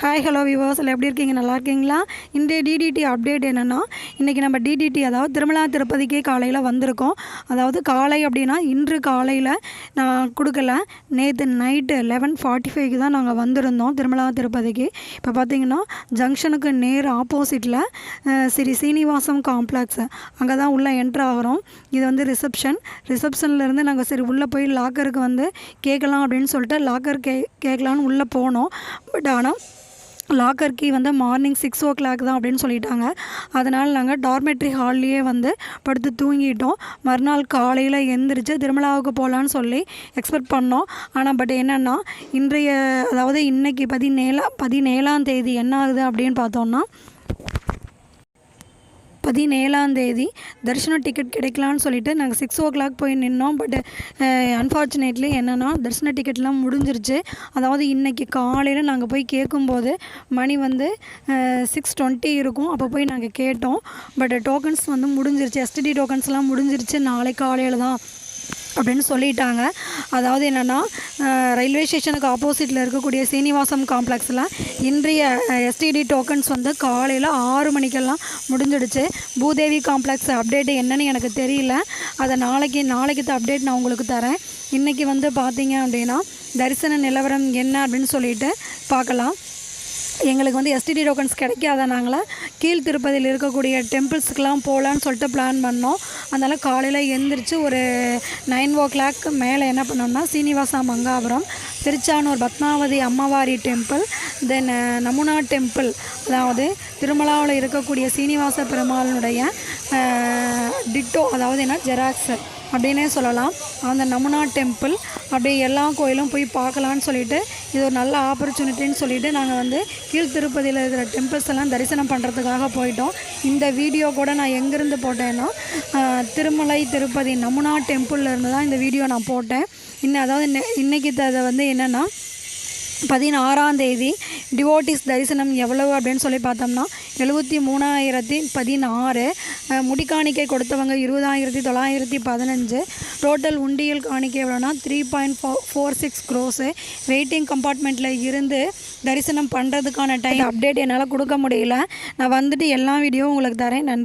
Hi hello விவாஸில் எப்படி இருக்கீங்க? நல்லா இருக்கீங்களா? இன்றைய டிடிடி அப்டேட் என்னென்னா இன்றைக்கி நம்ம டிடிடி அதாவது திருமலா திருப்பதிக்கே காலையில் வந்திருக்கோம். அதாவது காலை அப்படின்னா இன்று காலையில் நான் கொடுக்கல. நேற்று நைட்டு லெவன் ஃபார்ட்டி ஃபைவ்க்கு தான் நாங்கள் வந்திருந்தோம் திருமலா திருப்பதிக்கு. இப்போ பார்த்தீங்கன்னா ஜங்ஷனுக்கு நேர் ஆப்போசிட்டில் ஸ்ரீ சீனிவாசம் காம்ப்ளெக்ஸ் அங்கே தான் உள்ளே என்ட்ரு ஆகிறோம். இது வந்து ரிசப்ஷன் ரிசப்ஷன்லேருந்து நாங்கள் சரி உள்ளே போய் லாக்கருக்கு வந்து கேட்கலாம் அப்படின்னு சொல்லிட்டு லாக்கர் கே கேட்கலான்னு உள்ளே போனோம். பட் ஆனால் லாக்கர் கீ வந்து மார்னிங் சிக்ஸ் ஓ கிளாக் தான் அப்படின்னு சொல்லிட்டாங்க. அதனால் நாங்கள் டார்மெட்ரி ஹால்லேயே வந்து படுத்து தூங்கிட்டோம். மறுநாள் காலையில் எந்திரிச்சு திருமலாவுக்கு போகலான்னு சொல்லி எக்ஸ்பெக்ட் பண்ணோம். ஆனால் பட் என்னென்னா இன்றைய அதாவது இன்றைக்கி பதினேழா பதினேழாம் தேதி என்ன ஆகுது அப்படின்னு பார்த்தோம்னா பதினேழாம் தேதி தரிசனம் டிக்கெட் கிடைக்கலான்னு சொல்லிட்டு நாங்கள் சிக்ஸ் ஓ கிளாக் போய் நின்னோம். பட் அன்ஃபார்ச்சுனேட்லி என்னென்னா தரிசன டிக்கெட்லாம் முடிஞ்சிருச்சு. அதாவது இன்றைக்கி காலையில் நாங்கள் போய் கேட்கும்போது மணி வந்து சிக்ஸ் டுவெண்ட்டி இருக்கும். அப்போ போய் நாங்கள் கேட்டோம். பட் டோக்கன்ஸ் வந்து முடிஞ்சிருச்சு. எஸ்டிடி டோக்கன்ஸ்லாம் முடிஞ்சிருச்சு. நாளை காலையில் தான் அப்படின்னு சொல்லிட்டாங்க. அதாவது என்னென்னா ரயில்வே ஸ்டேஷனுக்கு ஆப்போசிட்டில் இருக்கக்கூடிய சீனிவாசம் காம்ப்ளெக்ஸில் இன்றைய எஸ்டிடி டோக்கன்ஸ் வந்து காலையில் ஆறு மணிக்கெல்லாம் முடிஞ்சிடுச்சு. பூதேவி காம்ப்ளெக்ஸ் அப்டேட் என்னன்னு எனக்கு தெரியல. அதை நாளைக்கு நாளைக்கு அப்டேட் நான் உங்களுக்கு தரேன். இன்றைக்கி வந்து பார்த்தீங்க அப்படின்னா தரிசன நிலவரம் என்ன அப்படின்னு சொல்லிட்டு பார்க்கலாம் எங்களுக்கு வந்து எஸ்டிடி டோக்கன்ஸ் கிடைக்காதனாங்கள கீழ் திருப்பதியில் இருக்கக்கூடிய டெம்பிள்ஸுக்கெலாம் போகலான்னு சொல்லிட்டு பிளான் பண்ணோம். அதனால் காலையில் எழுந்திரிச்சு ஒரு நைன் ஓ கிளாக் மேலே என்ன பண்ணோம்னா சீனிவாசா மங்காபுரம் திருச்சானூர் பத்மாவதி அம்மவாரி டெம்பிள் தென் நமுனா டெம்பிள் அதாவது திருமலாவில் இருக்கக்கூடிய சீனிவாச பெருமாளினுடைய டிட்டோ அதாவது என்ன ஜெராக்ஸ் அப்படின்னே சொல்லலாம். அந்த நமுனா டெம்பிள் அப்படியே எல்லா கோயிலும் போய் பார்க்கலான்னு சொல்லிட்டு இது ஒரு நல்ல ஆப்பர்ச்சுனிட்டின்னு சொல்லிட்டு நாங்கள் வந்து கீழ் திருப்பதியில் இருக்கிற டெம்பிள்ஸ் எல்லாம் தரிசனம் பண்ணுறதுக்காக போயிட்டோம். இந்த வீடியோ கூட நான் எங்கேருந்து போட்டேன்னா திருமலை திருப்பதி நமுனா டெம்பிளில் இருந்து தான் இந்த வீடியோ நான் போட்டேன். இன்னும் அதாவது இன்னைக்கு அதை வந்து என்னென்னா பதினாறாம் தேதி டிவோட்டிஸ் தரிசனம் எவ்வளவு அப்படின்னு சொல்லி பார்த்தோம்னா எழுபத்தி மூணாயிரத்தி பதினாறு முடிக்காணிக்கை கொடுத்தவங்க இருபதாயிரத்தி தொள்ளாயிரத்தி பதினஞ்சு டோட்டல் உண்டியல் காணிக்கை எவ்வளோனா three point four four six crore waiting கம்பார்ட்மெண்ட்டில் இருந்து தரிசனம் பண்ணுறதுக்கான டைம் அப்டேட் என்னால் கொடுக்க முடியல. நான் வந்துட்டு எல்லா வீடியோவும் உங்களுக்கு தரேன். நன்றி.